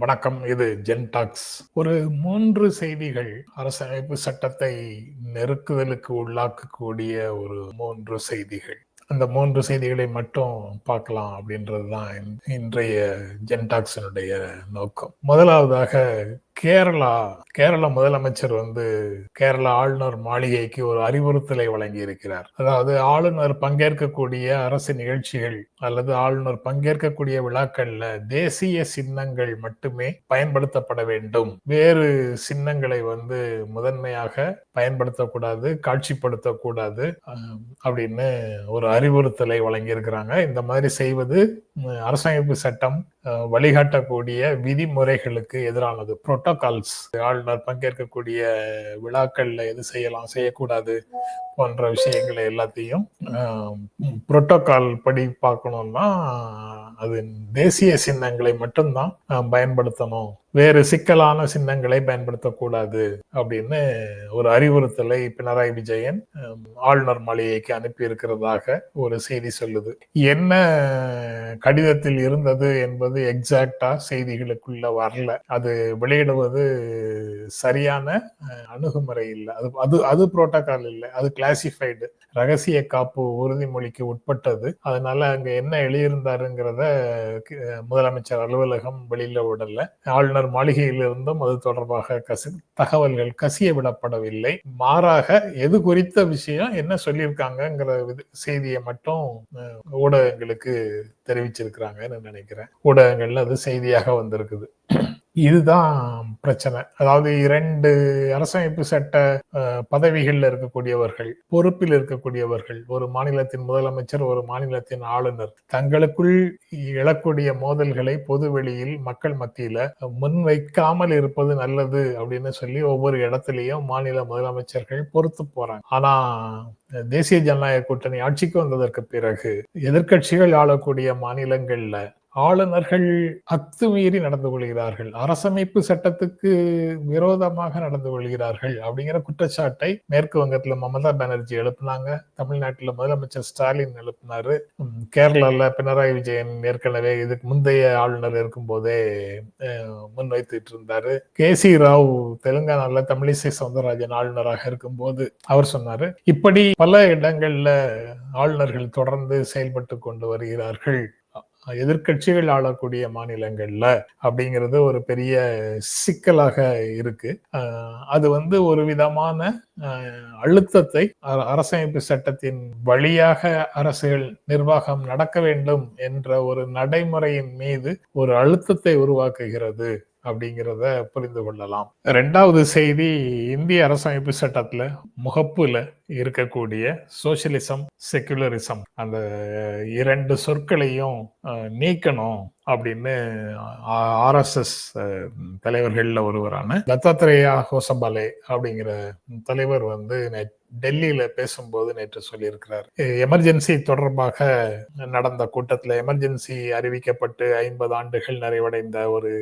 வணக்கம். இது ஜென்டாக்ஸ் ஒரு மூன்று செய்திகள் அரசமைப்பு சட்டத்தை நெருக்குதலுக்கு உள்ளாக்கக்கூடிய ஒரு மூன்று செய்திகள். அந்த மூன்று செய்திகளை மட்டும் பார்க்கலாம் அப்படின்றது தான் இன்றைய ஜென்டாக்ஸினுடைய நோக்கம். முதலாவதாக கேரளா கேரள முதலமைச்சர் வந்து கேரள ஆளுநர் மாளிகைக்கு ஒரு அறிவுறுத்தலை வழங்கி இருக்கிறார் அதாவது ஆளுநர் பங்கேற்கக்கூடிய அரசு நிகழ்ச்சிகள் அல்லது ஆளுநர் பங்கேற்கக்கூடிய விழாக்கள்ல தேசிய சின்னங்கள் மட்டுமே பயன்படுத்தப்பட வேண்டும். வேறு சின்னங்களை வந்து முதன்மையாக பயன்படுத்தக்கூடாது காட்சிப்படுத்தக்கூடாது அப்படின்னு ஒரு அறிவுறுத்தலை வழங்கியிருக்கிறாங்க. இந்த மாதிரி செய்வது அரசமைப்பு சட்டம் வழிகாட்டக்கூடிய விதிமுறைகளுக்கு எதிரானது. புரோட்டோகால்ஸ் ஆளுநர் பங்கேற்கக்கூடிய விழாக்கள்ல எது செய்யலாம் செய்யக்கூடாது போன்ற விஷயங்களை எல்லாத்தையும் புரோட்டோகால் படி பார்க்கணும்னா அது தேசிய சின்னங்களை மட்டும்தான் பயன்படுத்தணும். வேறு சிக்கலான சின்னங்களை பயன்படுத்தக்கூடாது அப்படின்னு ஒரு அறிவுறுத்தலை பினராயி விஜயன் ஆளுநர் மாளிகைக்கு அனுப்பி இருக்கிறதாக ஒரு செய்தி சொல்லுது. என்ன கடிதத்தில் இருந்தது என்பது எக்ஸாக்டா செய்திகளுக்குள்ள வரல. அது வெளியிடுவது சரியான அணுகுமுறை இல்லை. அது அது அது புரோட்டோகால் இல்லை. அது கிளாசிஃபைடு ரகசிய காப்பு உறுதிமொழிக்கு உட்பட்டது. அதனால அங்க என்ன எழுதியிருந்தாருங்கிறத முதலமைச்சர் அலுவலகம் வெளியில விடல. ஆளுநர் மாளிகையிலிருந்தும் அது தொடர்பாக கசி தகவல்கள் கசிய விடப்படவில்லை. மாறாக எது குறித்த விஷயம் என்ன சொல்லியிருக்காங்கிற செய்தியை மட்டும் ஊடகங்களுக்கு தெரிவிச்சிருக்கிறாங்கன்னு நினைக்கிறேன். ஊடகங்கள்ல அது செய்தியாக வந்திருக்குது. இதுதான் பிரச்சனை. அதாவது இரண்டு அரசமைப்பு சட்ட பதவிகளில் இருக்கக்கூடியவர்கள் பொறுப்பில் இருக்கக்கூடியவர்கள் ஒரு மாநிலத்தின் முதலமைச்சர் ஒரு மாநிலத்தின் ஆளுநர் தங்களுக்குள் எழக்கூடிய மோதல்களை பொதுவெளியில் மக்கள் மத்தியில முன் வைக்காமல் இருப்பது நல்லது அப்படின்னு சொல்லி ஒவ்வொரு இடத்துலயும் மாநில முதலமைச்சர்கள் பொறுத்து போறாங்க. ஆனா தேசிய ஜனநாயக கூட்டணி ஆட்சிக்கு வந்ததற்கு பிறகு எதிர்கட்சிகள் ஆளக்கூடிய மாநிலங்கள்ல ஆளுநர்கள் அத்துமீறி நடந்து கொள்கிறார்கள். அரசமைப்பு சட்டத்துக்கு விரோதமாக நடந்து கொள்கிறார்கள் அப்படிங்கிற குற்றச்சாட்டை மேற்கு வங்கத்துல மமதா பானர்ஜி எழுப்பினாங்க. தமிழ்நாட்டில் முதலமைச்சர் ஸ்டாலின் எழுப்பினாரு. கேரளால பினராயி விஜயன் ஏற்கனவே இதுக்கு முந்தைய ஆளுநர் இருக்கும் போதே முன்வைத்துட்டு இருந்தாரு. கே சி ராவ் தெலுங்கானால தமிழிசை சவுந்தரராஜன் ஆளுநராக இருக்கும் போது அவர் சொன்னாரு இப்படி பல இடங்கள்ல ஆளுநர்கள் தொடர்ந்து செயல்பட்டு கொண்டு வருகிறார்கள். எதிர்கட்சிகள் ஆளக்கூடிய மாநிலங்கள்ல அப்படிங்கிறது ஒரு பெரிய சிக்கலாக இருக்கு. அது வந்து ஒரு விதமான அழுத்தத்தை அரசமைப்பு சட்டத்தின் வழியாக அரசுகள் நிர்வாகம் நடக்க வேண்டும் என்ற ஒரு நடைமுறையின் மீது ஒரு அழுத்தத்தை உருவாக்குகிறது. அப்படிங்கிறத புரிந்து கொள்ளலாம். ரெண்டாவது செய்தி இந்திய அரசமைப்பு சட்டத்துல முகப்புல இருக்கக்கூடிய சோசியலிசம் செக்குலரிசம் அந்த இரண்டு சொற்களையும் நீக்கணும் அப்படின்னு ஆர்எஸ்எஸ் தலைவர்களில் ஒருவரான தத்தாத்திரேயா ஹோசபாலே அப்படிங்கிற தலைவர் வந்து டெல்லியில பேசும்போது நேற்று சொல்லியிருக்கிறார். எமர்ஜென்சி தொடர்பாக நடந்த கூட்டத்தில் எமர்ஜென்சி அறிவிக்கப்பட்டு ஐம்பது ஆண்டுகள் நிறைவடைந்த ஒரு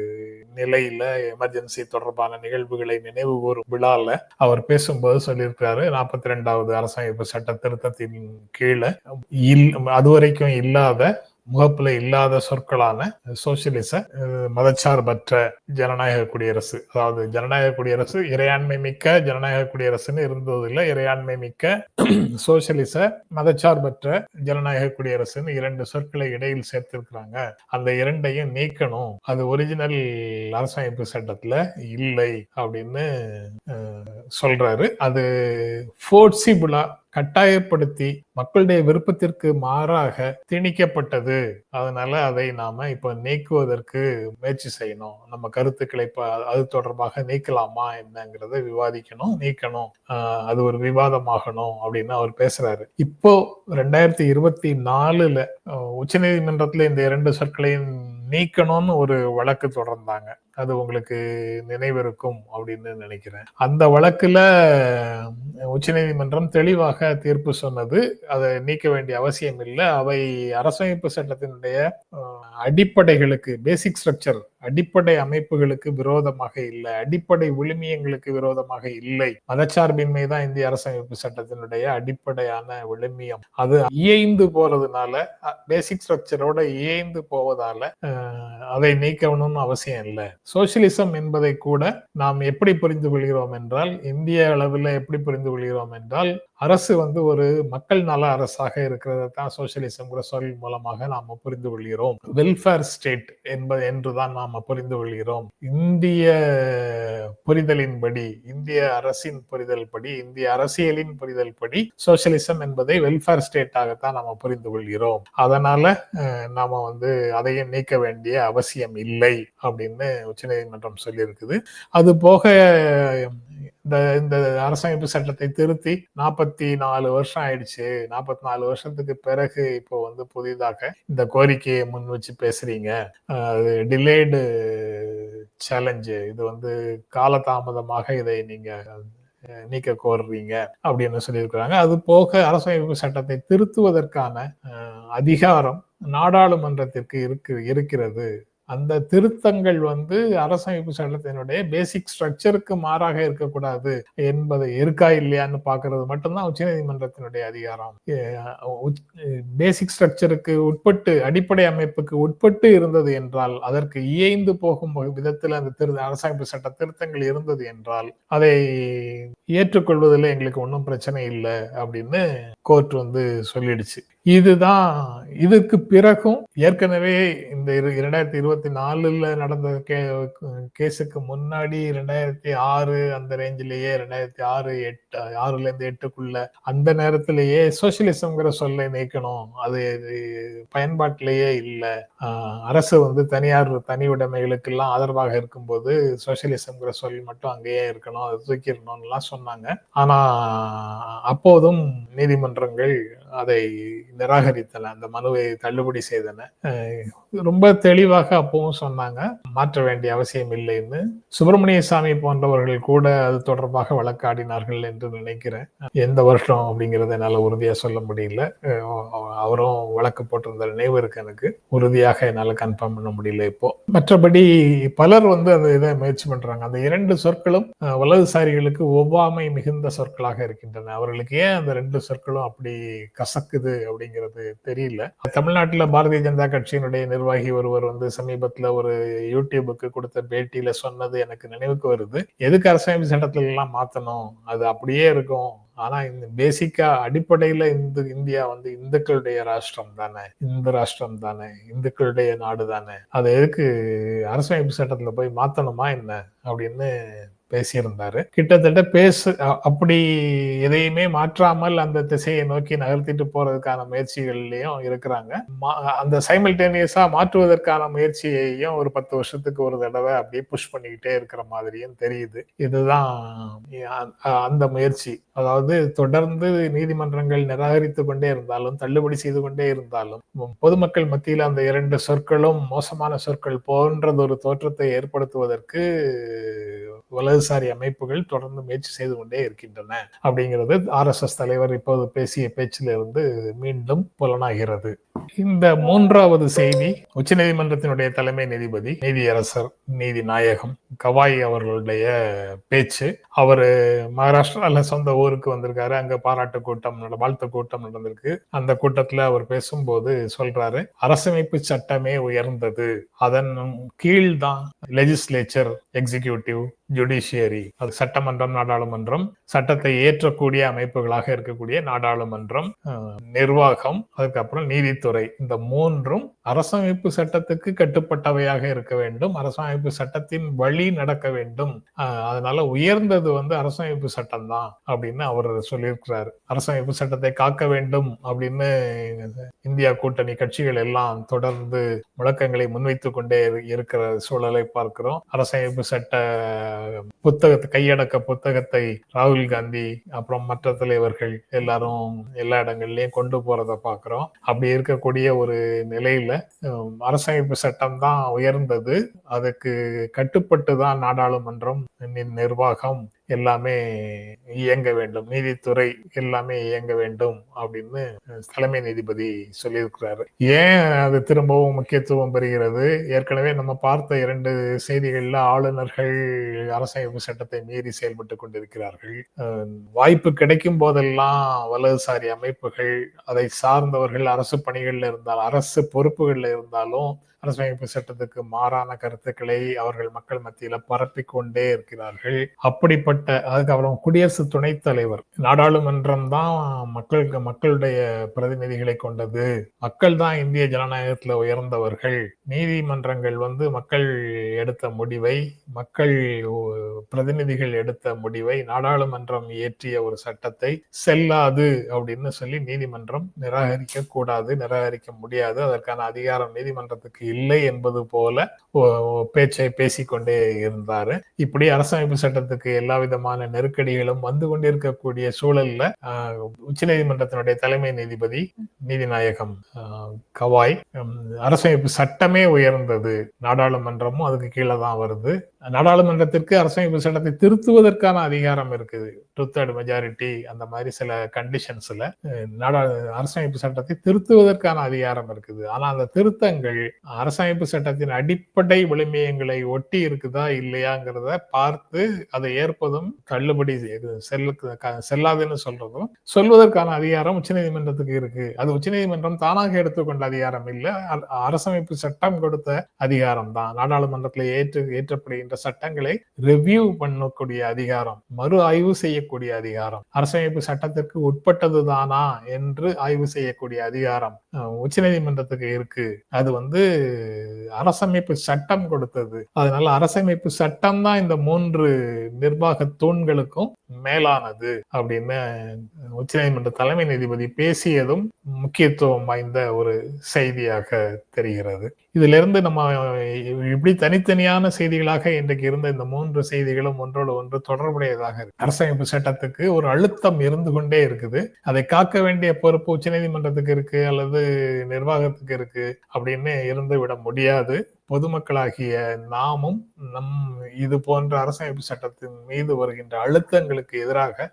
நிலையில எமர்ஜென்சி தொடர்பான நிகழ்வுகளை நினைவு கூறும் விழால அவர் பேசும்போது சொல்லியிருக்கிறாரு நாற்பத்தி ரெண்டாவது அரசமைப்பு சட்ட திருத்தத்தின் கீழே அதுவரைக்கும் இல்லாத முகப்புல இல்லாத சொற்களான சோசியலிச மதச்சார்பற்ற ஜனநாயக குடியரசு. அதாவது ஜனநாயக குடியரசு இறையாண்மை மிக்க ஜனநாயக குடியரசுன்னு இருந்ததில்லை. இறையாண்மை மிக்க சோசியலிச மதச்சார்பற்ற ஜனநாயக குடியரசுன்னு இரண்டு சொற்களை இடையில் சேர்த்திருக்கிறாங்க. அந்த இரண்டையும் நீக்கணும். அது ஒரிஜினல் அரசமைப்பு சட்டத்துல இல்லை அப்படின்னு சொல்றாரு. அது ஃபோர்சிபிளா கட்டாயப்படுத்தி மக்களுடைய விருப்பத்திற்கு மாறாக திணிக்கப்பட்டது. அதனால அதை நாம இப்ப நீக்குவதற்கு முயற்சி செய்யணும். நம்ம கருத்துக்களை இப்ப அது தொடர்பாக நீக்கலாமா என்னங்கிறத விவாதிக்கணும் நீக்கணும். அது ஒரு விவாதமாகணும் அப்படின்னு அவர் பேசுறாரு. இப்போ ரெண்டாயிரத்தி இருபத்தி நாலுல உச்ச நீதிமன்றத்துல இந்த இரண்டு சொற்களையும் நீக்கணும்னு ஒரு வழக்கு தொடர்ந்தாங்க. அது உங்களுக்கு நினைவிருக்கும் அப்படின்னு நினைக்கிறேன். அந்த வழக்குல உச்சநீதிமன்றம் தெளிவாக தீர்ப்பு சொன்னது. அதை நீக்க வேண்டிய அவசியம் இல்லை. அவை அரசமைப்பு சட்டத்தினுடைய அடிப்படைகளுக்கு பேசிக் ஸ்ட்ரக்சர் அடிப்படை அமைப்புகளுக்கு விரோதமாக இல்லை. அடிப்படை விழுமியங்களுக்கு விரோதமாக இல்லை. மதச்சார்பின்மை தான் இந்திய அரசமைப்பு சட்டத்தினுடைய அடிப்படையான விழுமியம் அது இயைந்து போறதுனால பேசிக் ஸ்ட்ரக்சரோட இயைந்து போவதால அதை நீக்கணும்னு அவசியம் இல்லை. சோசியலிசம் என்பதை கூட நாம் எப்படி புரிந்து கொள்கிறோம் என்றால் இந்திய அளவில் எப்படி புரிந்து கொள்கிறோம் என்றால் அரசு வந்து ஒரு மக்கள் நல அரசாக இருக்கிறத தான் சோசியலிசம்ங்கிற சொல் மூலமாக நாம் புரிந்து கொள்கிறோம். வெல்ஃபேர் ஸ்டேட் என்பது என்றுதான் நாம் புரிந்து கொள்கிறோம். இந்திய புரிதலின்படி இந்திய அரசின் புரிதல் படி இந்திய அரசியலின் புரிதல் படி சோசியலிசம் என்பதை வெல்ஃபேர் ஸ்டேட்டாகத்தான் நாம் புரிந்து கொள்கிறோம். அதனால நாம வந்து அதையும் நீக்க வேண்டிய அவசியம் இல்லை அப்படின்னு உச்சநீதிமன்றம் சொல்லியிருக்குது. அது போக இந்த இந்த அரசமைப்பு சட்டத்தை திருத்தி நாற்பத்தி நாலு வருஷம் ஆயிடுச்சு. நாற்பத்தி நாலு வருஷத்துக்கு பிறகு இப்போ வந்து புதிதாக இந்த கோரிக்கையை முன் வச்சு பேசுறீங்க. அது டிலேடு சேலஞ்சு இது வந்து காலதாமதமாக இதை நீங்க நீக்க கோருறீங்க அப்படின்னு சொல்லியிருக்கிறாங்க. அது போக அரசமைப்பு சட்டத்தை திருத்துவதற்கான அதிகாரம் நாடாளுமன்றத்திற்கு இருக்கு இருக்கிறது. அந்த திருத்தங்கள் வந்து அரசமைப்பு சட்டத்தினுடைய பேசிக் ஸ்ட்ரக்சருக்கு மாறாக இருக்கக்கூடாது என்பது இருக்கா இல்லையான்னு பாக்குறது மட்டும்தான் உச்ச நீதிமன்றத்தினுடைய அதிகாரம் பேசிக் ஸ்ட்ரக்சருக்கு உட்பட்டு அடிப்படை அமைப்புக்கு உட்பட்டு இருந்தது என்றால் அதற்கு இயைந்து போகும் விதத்தில் அந்த திரு அரசமைப்பு சட்ட திருத்தங்கள் இருந்தது என்றால் அதை ஏற்றுக்கொள்வதில் எங்களுக்கு ஒன்றும் பிரச்சனை இல்லை அப்படின்னு கோர்ட் வந்து சொல்லிடுச்சு. இதுதான் இதுக்கு பிறகும் ஏற்கனவே இந்த இரண்டாயிரத்தி இருபத்தி நாலுல நடந்த கே கேஸுக்கு முன்னாடி ரெண்டாயிரத்தி ஆறு அந்த ரேஞ்சிலேயே ரெண்டாயிரத்தி ஆறு எட்டு ஆறுல இருந்து எட்டுக்குள்ள அந்த நேரத்திலேயே சோசியலிசம்ங்கிற சொல்லை நீக்கணும். அது பயன்பாட்டிலேயே இல்லை. அரசு வந்து தனியார் தனி உடைமைகளுக்கெல்லாம் ஆதரவாக இருக்கும்போது சோசியலிசம்ங்கிற சொல் மட்டும் அங்கேயே இருக்கணும் அதை தூக்கிடணும்லாம் சொன்னாங்க. ஆனா அப்போதும் நீதிமன்றங்கள் அதை நிராகரித்தன அந்த மனுவை தள்ளுபடி செய்தன. ரொம்ப தெளிவாக அப்பவும் சொன்னாங்க. மாற்ற வேண்டிய அவசியம் இல்லைன்னு சுப்பிரமணிய சாமி போன்றவர்கள் கூட அது தொடர்பாக வழக்காடினார்கள் என்று நினைக்கிறேன். எந்த வருஷம் அப்படிங்கறத என்னால உறுதியா சொல்ல முடியல. அவரும் வழக்கு போட்டிருந்த நினைவு இருக்கு எனக்கு. உறுதியாக என்னால கன்ஃபார்ம் பண்ண முடியல இப்போ. மற்றபடி பலர் வந்து அந்த இதை முயற்சி பண்றாங்க. அந்த இரண்டு சொற்களும் வலதுசாரிகளுக்கு ஒவ்வாமை மிகுந்த சொற்களாக இருக்கின்றன. அவர்களுக்கு ஏன் அந்த ரெண்டு சொற்களும் அப்படி கசக்குது அப்படிங்கிறது தெரியல. தமிழ்நாட்டில் பாரதிய ஜனதா கட்சியினுடைய நிர்வாகி ஒருவர் வந்து சமீபத்துல ஒரு யூடியூபுக்கு கொடுத்த பேட்டியில சொன்னது எனக்கு நினைவுக்கு வருது. எதுக்கு அரசமைப்பு சட்டத்துல எல்லாம் மாத்தணும்? அது அப்படியே இருக்கும். ஆனா இந்த பேசிக்கா அடிப்படையில இந்த இந்தியா வந்து இந்துக்களுடைய ராஷ்டிரம் தானே? இந்து ராஷ்டிரம் தானே? இந்துக்களுடைய நாடு தானே? அதை எதுக்கு அரசமைப்பு சட்டத்துல போய் மாத்தணுமா என்ன? அப்படின்னு பேசியிருந்தாரு. கிட்டத்தட்ட பேசு அப்படி எதையுமே மாற்றாமல் அந்த திசையை நோக்கி நகர்த்திட்டு போறதுக்கான முயற்சிகள்லயும் இருக்கிறாங்க. அந்த சைமல்டேனியஸா மாற்றுவதற்கான முயற்சியையும் ஒரு பத்து வருஷத்துக்கு ஒரு தடவை அப்படியே புஷ் பண்ணிக்கிட்டே இருக்கிற மாதிரியும் தெரியுது. இதுதான் அந்த முயற்சி. அதாவது தொடர்ந்து நீதிமன்றங்கள் நிராகரித்து கொண்டே இருந்தாலும் தள்ளுபடி செய்து கொண்டே இருந்தாலும் பொதுமக்கள் மத்தியில் அந்த இரண்டு சொற்களும் மோசமான சொற்கள் போன்றது ஒரு தோற்றத்தை ஏற்படுத்துவதற்கு வலதுசாரி அமைப்புகள் தொடர்ந்து முயற்சி செய்து கொண்டே இருக்கின்றன அப்படிங்கிறது ஆர் எஸ் எஸ் தலைவர் இப்போது பேசிய பேச்சிலிருந்து மீண்டும் புலனாகிறது. இந்த மூன்றாவது செய்தி உச்ச நீதிமன்றத்தினுடைய தலைமை நீதிபதி நீதியரசர் நீதி நாயகம் கவாய் அவர்களுடைய பேச்சு. அவரு மகாராஷ்டிரால சொந்த ஊருக்கு வந்திருக்காரு அங்க பாராட்டு கூட்டம் வாழ்த்து கூட்டம் நடந்திருக்கு. அந்த கூட்டத்துல அவர் பேசும்போது சொல்றாரு அரசமைப்பு சட்டமே உயர்ந்தது. அதன் கீழ்தான் லெஜிஸ்லேச்சர் எக்ஸிக்யூட்டிவ் ஜுடிஷியரி அது சட்டமன்றம் நாடாளுமன்றம் சட்டத்தை ஏற்றக்கூடிய அமைப்புகளாக இருக்கக்கூடிய நாடாளுமன்றம் நிர்வாகம் அதுக்கப்புறம் நீதித்துறை. இந்த மூன்றும் அரசமைப்பு சட்டத்துக்கு கட்டுப்பட்டவையாக இருக்க வேண்டும். அரசமைப்பு சட்டத்தின் வழி நடக்க வேண்டும். அதனால உயர்ந்தது வந்து அரசமைப்பு சட்டம் தான் அப்படின்னு அவர் சொல்லியிருக்கிறார். அரசமைப்பு சட்டத்தை காக்க வேண்டும் அப்படின்னு இந்தியா கூட்டணி கட்சிகள் எல்லாம் தொடர்ந்து முழக்கங்களை முன்வைத்துக் கொண்டே இருக்கிற சூழலை பார்க்கிறோம். அரசமைப்பு சட்ட புத்தகத்தை கையடக்க புத்தகத்தை ராகுல் காந்தி அப்புறம் மற்ற தலைவர்கள் எல்லாரும் எல்லா இடங்கள்லயும் கொண்டு போறத பாக்குறோம் அப்படி இருக்கக்கூடிய ஒரு நிலையில அரசமைப்பு சட்டம் தான் உயர்ந்தது. அதுக்கு கட்டுப்பட்டு தான் நாடாளுமன்றம் நிர்வாகம் எல்லாமே இயங்க வேண்டும். நீதித்துறை எல்லாமே இயங்க வேண்டும் அப்படின்னு தலைமை நீதிபதி சொல்லியிருக்கிறாரு. ஏன் அது திரும்பவும் முக்கியத்துவம் பெறுகிறது? ஏற்கனவே நம்ம பார்த்த இரண்டு செய்திகள்ல ஆளுநர்கள் அரசமைப்பு சட்டத்தை மீறி செயல்பட்டு கொண்டிருக்கிறார்கள். வாய்ப்பு கிடைக்கும் போதெல்லாம் வலதுசாரி அமைப்புகள் அதை சார்ந்தவர்கள் அரசு பணிகள்ல இருந்தால் அரசு பொறுப்புகள்ல இருந்தாலும் அரசமைப்பு சட்டத்துக்கு மாறான கருத்துக்களை அவர்கள் மக்கள் மத்தியில பரப்பிக் கொண்டே இருக்கிறார்கள். அப்படிப்பட்ட அதுக்கப்புறம் குடியரசு துணைத் தலைவர் நாடாளுமன்றம் தான் மக்களுக்கு மக்களுடைய பிரதிநிதிகளை கொண்டது. மக்கள் தான் இந்திய ஜனநாயகத்துல உயர்ந்தவர்கள். நீதிமன்றங்கள் வந்து மக்கள் எடுத்த முடிவை மக்கள் பிரதிநிதிகள் எடுத்த முடிவை நாடாளுமன்றம் இயற்றிய ஒரு சட்டத்தை செல்லாது அப்படின்னு சொல்லி நீதிமன்றம் நிராகரிக்க கூடாது நிராகரிக்க முடியாது. அதற்கான அதிகாரம் நீதிமன்றத்துக்கு இல்லை என்பது போல பேச்சை பேசிக்கொண்டே இருந்தாரு. இப்படி அரசமைப்பு சட்டத்துக்கு எல்லா விதமான நெருக்கடிகளும் வந்து கொண்டிருக்கக்கூடிய சூழல்ல உச்ச நீதிமன்றத்தினுடைய தலைமை நீதிபதி நீதிநாயகம் கவாய் அரசமைப்பு சட்டமே உயர்ந்தது. நாடாளுமன்றமும் அதுக்கு கீழே தான் வருது. நாடாளுமன்றத்திற்கு அரசமைப்பு சட்டத்தை திருத்துவதற்கான அதிகாரம் இருக்குது. டூ தேர்ட் மெஜாரிட்டி அந்த மாதிரி சில கண்டிஷன்ஸ்ல நாடா அரசமைப்பு சட்டத்தை திருத்துவதற்கான அதிகாரம் இருக்குது. ஆனா அந்த திருத்தங்கள் அரசமைப்பு சட்டத்தின் அடிப்படை விளிமியங்களை ஒட்டி இருக்குதா இல்லையாங்கிறத பார்த்து அதை ஏற்பதும் தள்ளுபடி செல்லுக்கு செல்லாதுன்னு சொல்றதும் சொல்வதற்கான அதிகாரம் உச்சநீதிமன்றத்துக்கு இருக்கு. அது உச்சநீதிமன்றம் தானாக எடுத்துக்கொண்ட அதிகாரம் இல்லை. அரசமைப்பு சட்டம் கொடுத்த அதிகாரம் தான். நாடாளுமன்றத்தில் ஏற்று ஏற்றப்படுகின்ற சட்டங்களை ரிவ்யூ பண்ணக்கூடிய அதிகாரம் மறு ஆய்வு செய்யக்கூடிய அதிகாரம். அரசமைப்பு சட்டத்திற்கு உட்பட்டது தானா என்று ஆய்வு செய்யக்கூடிய அதிகாரம் உச்சநீதிமன்றத்துக்கு இருக்கு. அது வந்து அரசமைப்பு சட்டம் கொடுத்தது. அதனால அரசமைப்பு சட்டம் தான் இந்த மூன்று நிர்வாக தூண்களுக்கும் மேலானது அப்படின்னு உச்சநீதிமன்ற தலைமை நீதிபதி பேசியதும் முக்கியத்துவம் வாய்ந்த ஒரு செய்தியாக தெரிகிறது. இதுல இருந்து நம்ம இப்படி தனித்தனியான செய்திகளாக இன்றைக்கு இருந்த இந்த மூன்று செய்திகளும் ஒன்றோடு ஒன்று தொடர்புடையதாக இருக்கு. அரசமைப்பு சட்டத்துக்கு ஒரு அழுத்தம் இருந்து கொண்டே இருக்குது. அதை காக்க வேண்டிய பொறுப்பு உச்சநீதிமன்றத்துக்கு இருக்கு அல்லது நிர்வாகத்துக்கு இருக்கு அப்படின்னு இருந்து விட முடியாது. பொதுமக்களாகிய நாமும் நம் இது போன்ற அரசமைப்பு சட்டத்தின் மீது வருகின்ற அழுத்தங்களுக்கு எதிராக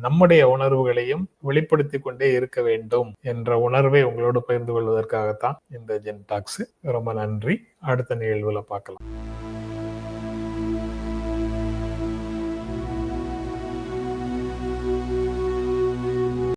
நம்முடைய உணர்வுகளையும் வெளிப்படுத்தி கொண்டே இருக்க வேண்டும் என்ற உணர்வை உங்களோடு பகிர்ந்து கொள்வதற்காகத்தான் இந்த ஜென்டாக்ஸ். ரொம்ப நன்றி. அடுத்த நிகழ்வுல பார்க்கலாம்.